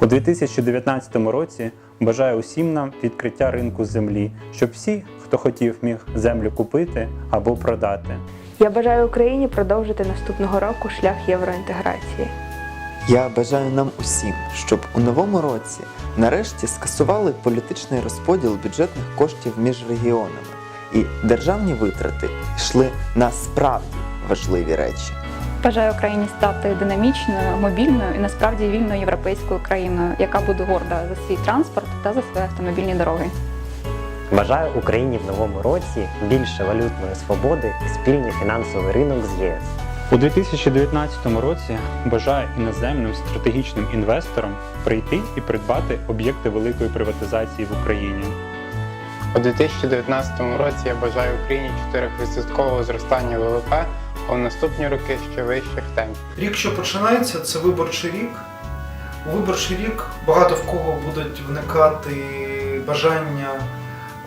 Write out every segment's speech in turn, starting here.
У 2019 році бажаю усім нам відкриття ринку землі, щоб всі, хто хотів, міг землю купити або продати. Я бажаю Україні продовжити наступного року шлях євроінтеграції. Я бажаю нам усім, щоб у новому році нарешті скасували політичний розподіл бюджетних коштів між регіонами, і державні витрати йшли на справді важливі речі. Бажаю Україні стати динамічною, мобільною і насправді вільною європейською країною, яка буде горда за свій транспорт та за свої автомобільні дороги. Бажаю Україні в новому році більше валютної свободи і спільний фінансовий ринок з ЄС. У 2019 році бажаю іноземним стратегічним інвесторам прийти і придбати об'єкти великої приватизації в Україні. У 2019 році я бажаю Україні 4% зростання ВВП, а в наступні роки ще вищих темпів. Рік, що починається, це виборчий рік. У виборчий рік багато в кого будуть виникати бажання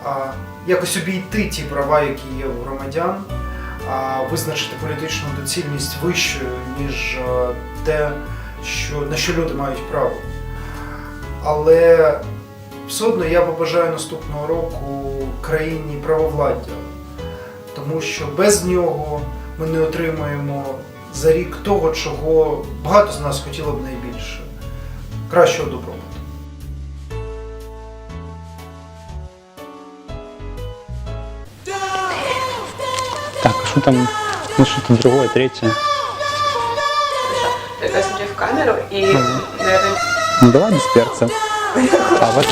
а, якось обійти ті права, які є у громадян, а визначити політичну доцільність вищою, ніж те, що, на що люди мають право. Але все одно я побажаю наступного року країні правовладдя, тому що без нього ми не отримаємо за рік того, чого багато з нас хотіло б найбільше кращого добробуту. Так, а що там? Ну що там другое, третє? Я смотрю в камеру и, наверное, Ну давай без перця. А вот